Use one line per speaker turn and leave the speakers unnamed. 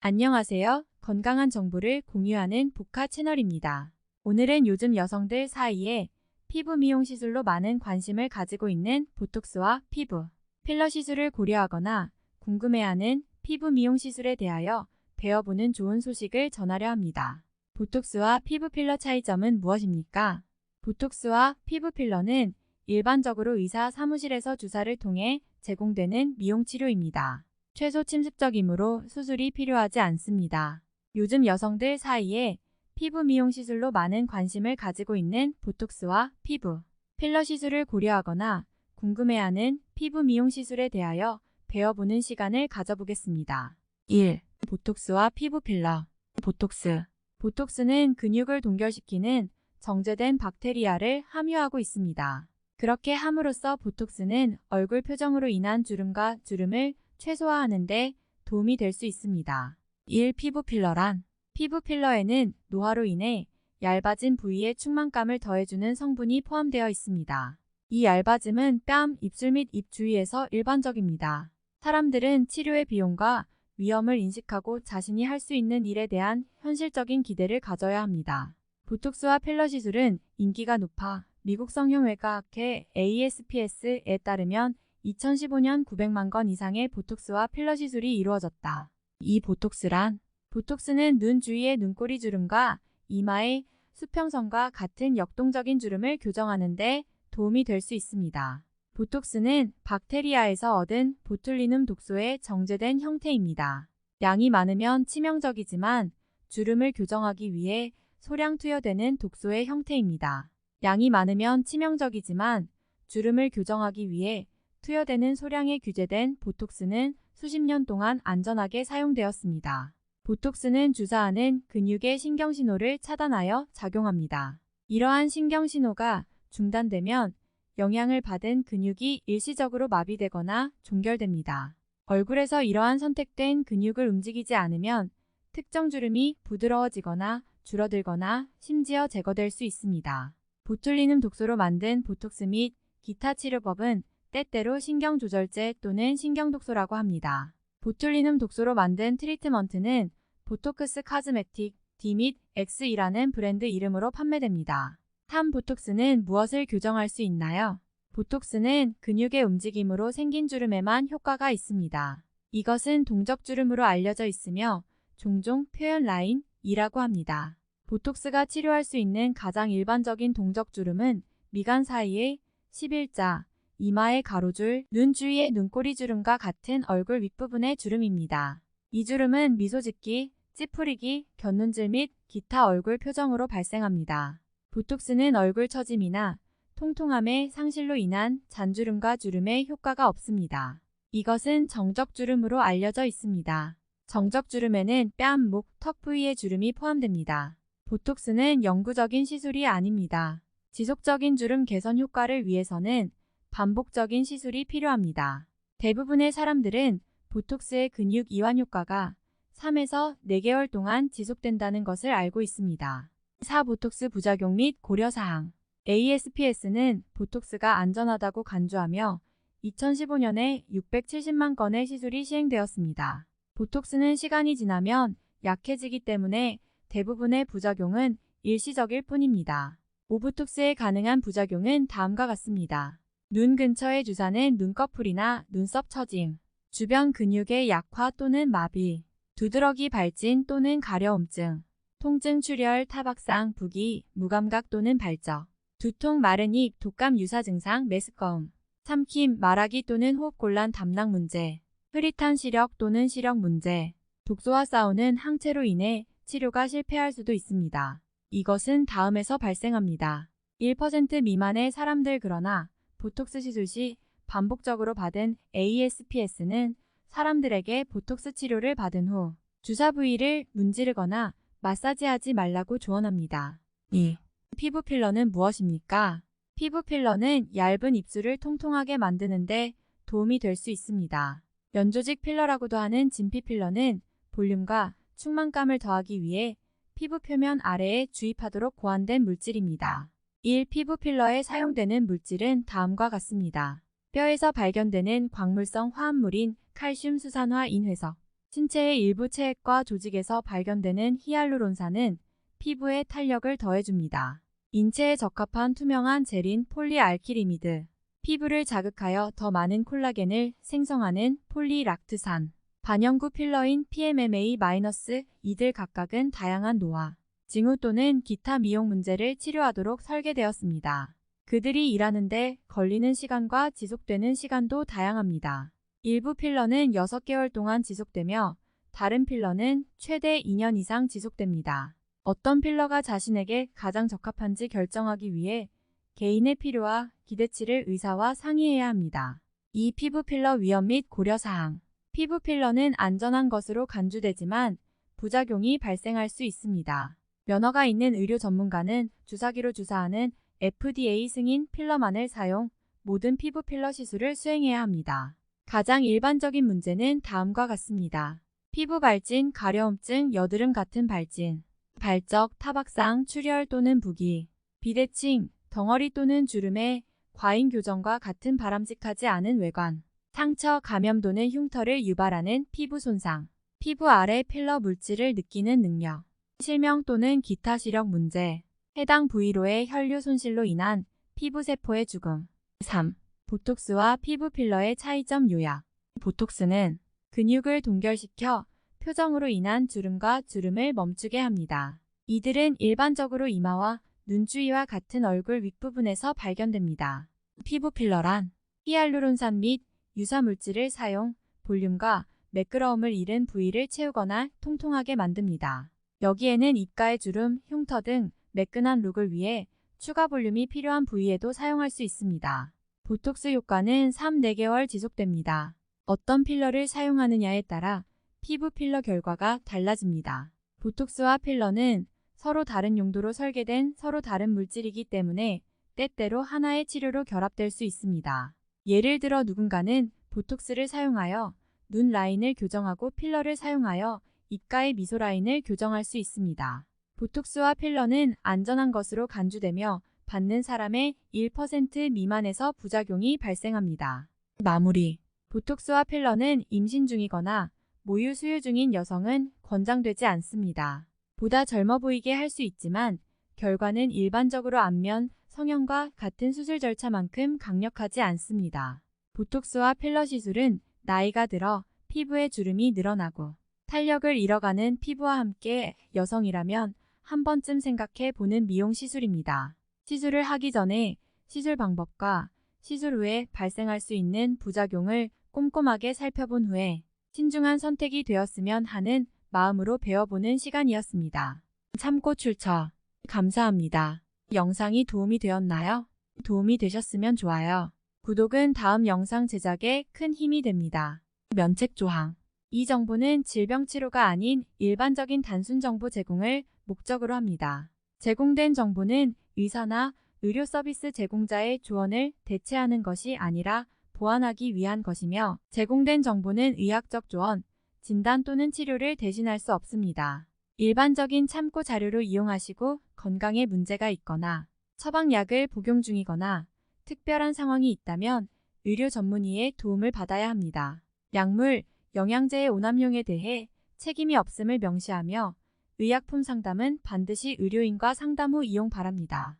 안녕하세요. 건강한 정보를 공유하는 보카 채널입니다. 오늘은 요즘 여성들 사이에 피부 미용 시술로 많은 관심을 가지고 있는 보톡스와 피부 필러 시술을 고려하거나 궁금해하는 피부 미용 시술에 대하여 배워보는 좋은 소식을 전하려 합니다. 보톡스와 피부 필러 차이점은 무엇입니까? 보톡스와 피부 필러는 일반적으로 의사 사무실에서 주사를 통해 제공되는 미용 치료입니다. 최소 침습적이므로 수술이 필요하지 않습니다. 요즘 여성들 사이에 피부 미용 시술로 많은 관심을 가지고 있는 보톡스와 피부 필러 시술을 고려하거나 궁금해하는 피부 미용 시술에 대하여 배워보는 시간을 가져보겠습니다. 1. 보톡스와 피부 필러 보톡스 보톡스는 근육을 동결시키는 정제된 박테리아를 함유하고 있습니다. 그렇게 함으로써 보톡스는 얼굴 표정으로 인한 주름과 주름을 최소화하는 데 도움이 될 수 있습니다. 1. 피부 필러란 피부 필러에는 노화로 인해 얇아진 부위에 충만감을 더해주는 성분이 포함되어 있습니다. 이 얇아짐은 뺨, 입술 및 입 주위에서 일반적입니다. 사람들은 치료의 비용과 위험을 인식하고 자신이 할 수 있는 일에 대한 현실적인 기대를 가져야 합니다. 보톡스와 필러 시술은 인기가 높아 미국 성형외과학회 ASPS에 따르면 2015년 900만 건 이상의 보톡스와 필러 시술이 이루어졌다. 이 보톡스란 보톡스는 눈 주위의 눈꼬리 주름과 이마의 수평선과 같은 역동적인 주름을 교정하는 데 도움이 될 수 있습니다. 보톡스는 박테리아에서 얻은 보툴리눔 독소의 정제된 형태입니다. 양이 많으면 치명적이지만 주름을 교정하기 위해 소량 투여되는 독소의 형태입니다. 양이 많으면 치명적이지만 주름을 교정하기 위해 투여되는 소량의 규제된 보톡스는 수십 년 동안 안전하게 사용되었습니다. 보톡스는 주사하는 근육의 신경신호를 차단하여 작용합니다. 이러한 신경신호가 중단되면 영향을 받은 근육이 일시적으로 마비되거나 종결됩니다. 얼굴에서 이러한 선택된 근육을 움직이지 않으면 특정 주름이 부드러워지거나 줄어들거나 심지어 제거될 수 있습니다. 보툴리눔 독소로 만든 보톡스 및 기타 치료법은 때때로 신경조절제 또는 신경독소라고 합니다. 보툴리눔 독소로 만든 트리트먼트는 보토크스 카즈메틱 D 및 X이라는 브랜드 이름으로 판매됩니다. 탐 보톡스는 무엇을 교정할 수 있나요? 보톡스는 근육의 움직임으로 생긴 주름에만 효과가 있습니다. 이것은 동적 주름으로 알려져 있으며 종종 표현 라인이라고 합니다. 보톡스가 치료할 수 있는 가장 일반적인 동적 주름은 미간 사이의 11자, 이마의 가로줄, 눈 주위의 눈꼬리 주름과 같은 얼굴 윗부분의 주름입니다. 이 주름은 미소 짓기, 찌푸리기, 곁눈질 및 기타 얼굴 표정으로 발생합니다. 보톡스는 얼굴 처짐이나 통통함의 상실로 인한 잔주름과 주름에 효과가 없습니다. 이것은 정적 주름으로 알려져 있습니다. 정적 주름에는 뺨, 목, 턱 부위의 주름이 포함됩니다. 보톡스는 영구적인 시술이 아닙니다. 지속적인 주름 개선 효과를 위해서는 반복적인 시술이 필요합니다. 대부분의 사람들은 보톡스의 근육 이완 효과가 3에서 4개월 동안 지속된다는 것을 알고 있습니다. 4. 보톡스 부작용 및 고려사항 ASPS는 보톡스가 안전하다고 간주하며 2015년에 670만 건의 시술이 시행되었습니다. 보톡스는 시간이 지나면 약해지기 때문에 대부분의 부작용은 일시적일 뿐입니다. 오보톡스에 가능한 부작용은 다음과 같습니다. 눈 근처의 주사는 눈꺼풀이나 눈썹 처짐, 주변 근육의 약화 또는 마비, 두드러기 발진 또는 가려움증, 통증 출혈, 타박상, 부기, 무감각 또는 발적, 두통, 마른 입, 독감 유사 증상, 메스꺼움, 삼킴, 말하기 또는 호흡곤란 담낭 문제, 흐릿한 시력 또는 시력 문제, 독소와 싸우는 항체로 인해 치료가 실패할 수도 있습니다. 이것은 다음에서 발생합니다. 1% 미만의 사람들 그러나 보톡스 시술 시 반복적으로 받은 ASPS는 사람들에게 보톡스 치료를 받은 후 주사 부위를 문지르거나 마사지하지 말라고 조언합니다. 2. 피부 필러는 무엇입니까? 피부 필러는 얇은 입술을 통통하게 만드는데 도움이 될 수 있습니다. 연조직 필러라고도 하는 진피 필러는 볼륨과 충만감을 더하기 위해 피부 표면 아래에 주입하도록 고안된 물질입니다. 1. 피부 필러에 사용되는 물질은 다음과 같습니다. 뼈에서 발견되는 광물성 화합물인 칼슘 수산화 인회석, 신체의 일부 체액과 조직에서 발견되는 히알루론산은 피부에 탄력을 더해줍니다. 인체에 적합한 투명한 젤인 폴리알키리미드. 피부를 자극하여 더 많은 콜라겐을 생성하는 폴리락트산. 반영구 필러인 PMMA- 이들 각각은 다양한 노화, 징후 또는 기타 미용 문제를 치료하도록 설계되었습니다. 그들이 일하는데 걸리는 시간과 지속되는 시간도 다양합니다. 일부 필러는 6개월 동안 지속되며 다른 필러는 최대 2년 이상 지속됩니다. 어떤 필러가 자신에게 가장 적합한지 결정하기 위해 개인의 필요와 기대치를 의사와 상의해야 합니다. 이 피부 필러 위험 및 고려사항 피부 필러는 안전한 것으로 간주되지만 부작용이 발생할 수 있습니다. 면허가 있는 의료 전문가는 주사기로 주사하는 FDA 승인 필러만을 사용 모든 피부 필러 시술을 수행해야 합니다. 가장 일반적인 문제는 다음과 같습니다. 피부 발진, 가려움증, 여드름 같은 발진, 발적, 타박상, 출혈 또는 부기, 비대칭, 덩어리 또는 주름의 과잉 교정과 같은 바람직하지 않은 외관, 상처, 감염 또는 흉터를 유발하는 피부 손상, 피부 아래 필러 물질을 느끼는 능력, 실명 또는 기타 시력 문제, 해당 부위로의 혈류 손실로 인한 피부 세포의 죽음. 3. 보톡스와 피부 필러의 차이점 요약. 보톡스는 근육을 동결시켜 표정으로 인한 주름과 주름을 멈추게 합니다. 이들은 일반적으로 이마와 눈 주위와 같은 얼굴 윗부분에서 발견됩니다. 피부 필러란 히알루론산 및 유사 물질을 사용, 볼륨과 매끄러움을 잃은 부위를 채우거나 통통하게 만듭니다. 여기에는 입가의 주름, 흉터 등 매끈한 룩을 위해 추가 볼륨이 필요한 부위에도 사용할 수 있습니다. 보톡스 효과는 3, 4개월 지속됩니다. 어떤 필러를 사용하느냐에 따라 피부 필러 결과가 달라집니다. 보톡스와 필러는 서로 다른 용도로 설계된 서로 다른 물질이기 때문에 때때로 하나의 치료로 결합될 수 있습니다. 예를 들어 누군가는 보톡스를 사용하여 눈 라인을 교정하고 필러를 사용하여 입가의 미소 라인을 교정할 수 있습니다. 보톡스와 필러는 안전한 것으로 간주되며 받는 사람의 1% 미만에서 부작용이 발생합니다. 마무리 보톡스와 필러는 임신 중이거나 모유 수유 중인 여성은 권장되지 않습니다. 보다 젊어 보이게 할 수 있지만 결과는 일반적으로 안면, 성형과 같은 수술 절차만큼 강력하지 않습니다. 보톡스와 필러 시술은 나이가 들어 피부의 주름이 늘어나고 탄력을 잃어가는 피부와 함께 여성이라면 한 번쯤 생각해 보는 미용 시술입니다. 시술을 하기 전에 시술 방법과 시술 후에 발생할 수 있는 부작용을 꼼꼼하게 살펴본 후에 신중한 선택이 되었으면 하는 마음으로 배워보는 시간이었습니다. 참고 출처 감사합니다. 영상이 도움이 되었나요? 도움이 되셨으면 좋아요. 구독은 다음 영상 제작에 큰 힘이 됩니다. 면책 조항 이 정보는 질병 치료가 아닌 일반적인 단순 정보 제공을 목적으로 합니다. 제공된 정보는 의사나 의료 서비스 제공자의 조언을 대체하는 것이 아니라 보완하기 위한 것이며 제공된 정보는 의학적 조언, 진단 또는 치료를 대신할 수 없습니다. 일반적인 참고 자료로 이용하시고 건강에 문제가 있거나 처방약을 복용 중이거나 특별한 상황이 있다면 의료 전문의의 도움을 받아야 합니다. 약물, 영양제의 오남용에 대해 책임이 없음을 명시하며 의약품 상담은 반드시 의료인과 상담 후 이용 바랍니다.